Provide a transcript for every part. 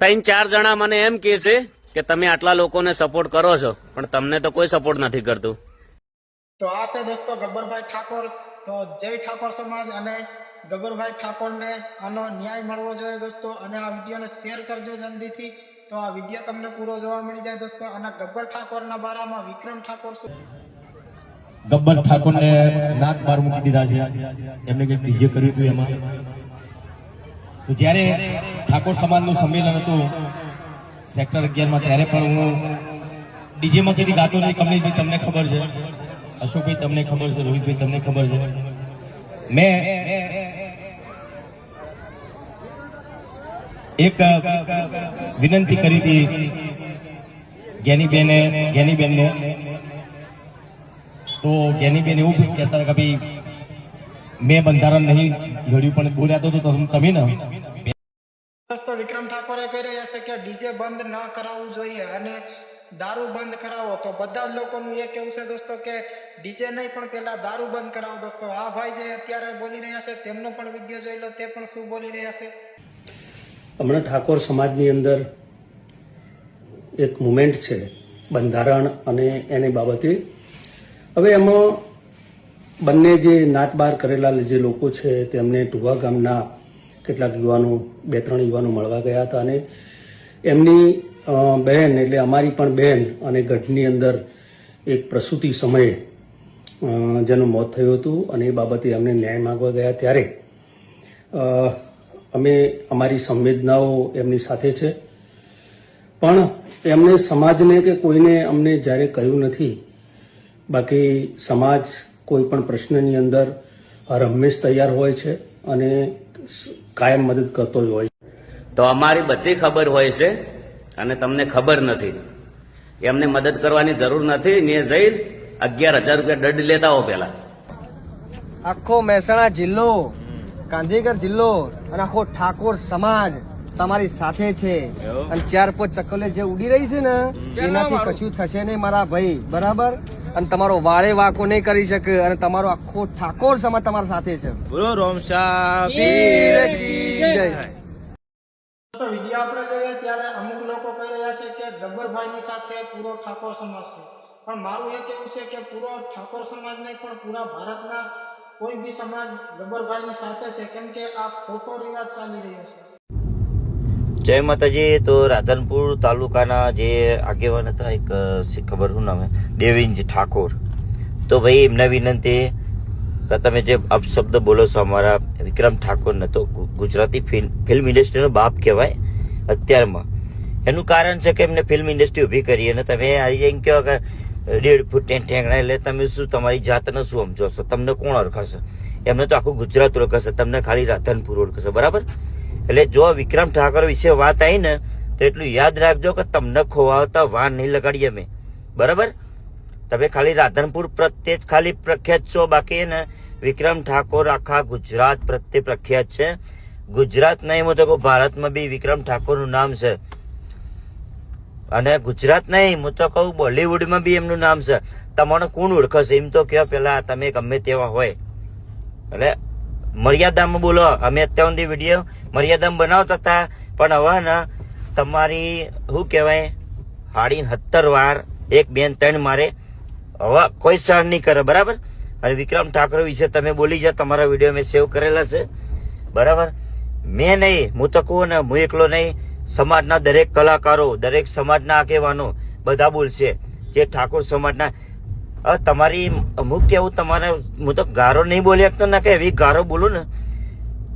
ત્રણ ચાર જણા મને એમ કે છે કે તમે આટલા લોકોને સપોર્ટ કરો છો પણ તમને તો કોઈ સપોર્ટ નથી કરતું. તો આ છે દોસ્તો ગબ્બરભાઈ ઠાકોર. તો જય ઠાકોર સમાજ અને ગબ્બરભાઈ ઠાકોરને આનો ન્યાય મળવો જોઈએ દોસ્તો અને આ વિડીયોને શેર કરજો જલ્દીથી. તો આ વીડિયો તમને પૂરો જોવા મળી જાય દોસ્તો. અને ગબ્બર ઠાકોરના બારામાં વિક્રમ ઠાકોર શું? ગબ્બર ઠાકોરને નાક બાર મૂકી દીધા છે. એમને કંઈક વિજય કર્યું હતું એમાં? તો જ્યારે ઠાકોર સમાજનું સંમેલન હતું. સેક્ટર અગિયારમાં ત્યારે પણ હું ડીજેમાં કીધી ગાતો નહીં, કમલેશભાઈ તમને ખબર છે. અશોકભાઈ તમને ખબર છે, રોહિતભાઈ તમને ખબર છે. મેં એક વિનંતી કરી હતી જ્ઞાનીબેને જ્ઞાનીબેનને તો જ્ઞાનીબેન એવું બી કહેતા હતા કે ભાઈ, મેં બંધારણ નહીં, ઘડ્યું પણ બોલ્યા તો તમે ને. દોસ્તો વિક્રમ ઠાકોરે રહ્યા છે કે ડીજે બંધ ન કરાવવું જોઈએ અને દારૂ બંધ કરાવો. તો બધા જ લોકોનું એ કેવું છે દોસ્તો કે ડીજે નહીં, પણ પહેલાં દારૂ બંધ કરાવો દોસ્તો. આ ભાઈ જે અત્યારે બોલી રહ્યા છે, તેમનો પણ વીડિયો જોઈ લો, તે પણ શું બોલી રહ્યા છે? હમણાં ઠાકોર સમાજની અંદર એક મુમેન્ટ છે, બંધારણ અને એની બાબતે. હવે એમાં બંને જે નાટબાર કરેલા જે લોકો છે, તેમને ટુવા ગામના કેટલાક યુવાનો બે ત્રણ યુવાનો મળવા ગયા હતા અને એમની બહેન એટલે અમારી પણ બહેન અને ગઢની અંદર એક પ્રસૂતિ સમયે જેનું મોત થયું હતું અને એ બાબતે અમને ન્યાય માગવા ગયા ત્યારે અમે અમારી સંવેદનાઓ એમની સાથે છે. પણ એમને સમાજને કે કોઈને અમને જ્યારે કહ્યું નથી, બાકી સમાજ કોઈ પણ પ્રશ્નની અંદર હંમેશ તૈયાર હોય છે અને કાયમ મદદ કરતો જ હોય તો અમારી બધી ખબર હોય છે અને તમને ખબર નથી. એમને મદદ કરવાની જરૂર નથી. ને જઈ અગિયાર હજાર રૂપિયા દંડ લેતા હો પેલા આખો મહેસાણા જિલ્લો ગાંધીનગર જિલ્લો અને આખો ઠાકોર સમાજ તમારી સાથે છે. અને ચાર પાંચ ચકલે જે ઉડી રહી છે ને એનાથી કશું થશે નહીં મારા ભાઈ. બરાબર? અને તમારો વાળે વાકો નહીં કરી શકે અને તમારો આખો ઠાકોર સમાજ તમારા સાથે છે. બોલો રોમશા જય. દોસ્તો વીડિયો આપણે જોઈએ ત્યારે અમુક લોકો કહી રહ્યા છે કે ગબ્બરભાઈની સાથે પૂરો ઠાકોર સમાજ છે. પણ મારું એ કહેવું છે કે પૂરો ઠાકોર સમાજ નહીં પણ પૂરા ભારતના કોઈ બી સમાજ ગબ્બરભાઈની સાથે છે. કેમ કે આ ખોટો રિવાજ ચાલી રહ્યો છે. જય માતાજી, તો રાધનપુર તાલુકાના જે આગેવાન હતા, એક ખબર શું નામ હે? ઠાકોર. તો ભાઈ, એમને વિનંતી તમે જે અપશબ્દ બોલો છો, અમારા વિક્રમ ઠાકોરને, તો ગુજરાતી ફિલ્મ ફિલ્મ ઇન્ડસ્ટ્રીનો બાપ કહેવાય અત્યારમાં. એનું કારણ છે કે એમને ફિલ્મ ઇન્ડસ્ટ્રી ઊભી કરી અને તમે આવી એમ કહો કે દેડ ફૂટ ઠેંગણા એટલે તમે શું, તમારી જાતને શું સમજો છો? તમને કોણ ઓળખાશે એમને તો આખું ગુજરાત ઓળખાશે તમને ખાલી રાધનપુર ઓળખાશે બરાબર? એટલે જો વિક્રમ ઠાકોર વિશે વાત આવી ને, તો એટલું યાદ રાખજો કે તમને ખોવાવતા વાર નહીં લગાડીએ અમે. બરાબર? તમે ખાલી રાધનપુર પ્રત્યે જ ખાલી પ્રખ્યાત છો, બાકી ને વિક્રમ ઠાકોર આખા ગુજરાત પ્રત્યે પ્રખ્યાત છે. ગુજરાત નહીં હું તો ભારતમાં બી વિક્રમ ઠાકોરનું નામ છે. અને ગુજરાત નહીં, હું તો કહું બોલીવુડમાં બી એમનું નામ છે. તમારો કોણ ઓળખશે? એમ તો કહો પેલા તમે ગમે તેવા હોય. એટલે મર્યાદામાં બોલો. અમે અત્યાર સુધી વીડિયો મર્યાદામાં બનાવતા હતા. પણ હવે ને તમારી, શું કહેવાય હાડીને સત્તર વાર એક બેન ત્રણ મારે હવે કોઈ સહન નહીં કરે, બરાબર? અને વિક્રમ ઠાકોર વિશે તમે બોલી જાઓ, તમારા વીડિયો મેં સેવ કરેલા છે. બરાબર? મેં નહીં, હું તો કહું ને, હું એકલો નહીં. સમાજના દરેક કલાકારો, દરેક સમાજના આગેવાનો બધા બોલશે. જે ઠાકોર સમાજના તમારી, અમુક કેવું તમારે, હું તો ગારો નહીં બોલી શકતો ના કે એવી ગારો બોલું ને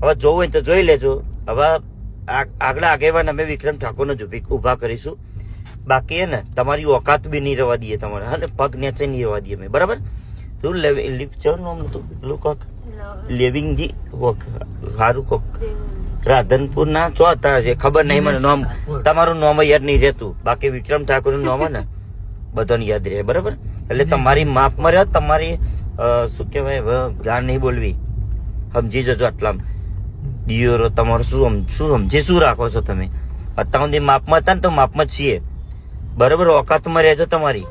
હવે જોવું હોય તો જોઈ લેજો. હવે આ- આગલા આગેવાન અમે વિક્રમ ઠાકોરને જ ઊભી- ઊભા કરીશું. બાકી હે ને તમારી ઓકાત બી નહીં રહેવા દઈએ તમારે. હા ને પગ નેચે નહીં રહેવા દઈએ અમે. બરાબર? તું લિપ છે નામ નતું પેલું કોક? લેવિંગજી કોક? સારું કોક? રાધનપુર ના ચો હતા જે ખબર નહીં મને નામ. તમારું નામ યાદ નહીં રહેતું. બાકી વિક્રમ ઠાકોરનું નામ ને બધાને યાદ રહે. બરાબર? એટલે તમારી માપમાં રહ્યો તમારી શું કહેવાય? હવે ગાન નહીં બોલવી. સમજી જજો આટલામાં. દિયોરો તમારું શું શું સમજે શું રાખો છો તમે? અત્યાર સુધી માપમાં હતા ને તો માપમાં જ છીએ. બરાબર? ઓકાતમાં રહેજો તમારી.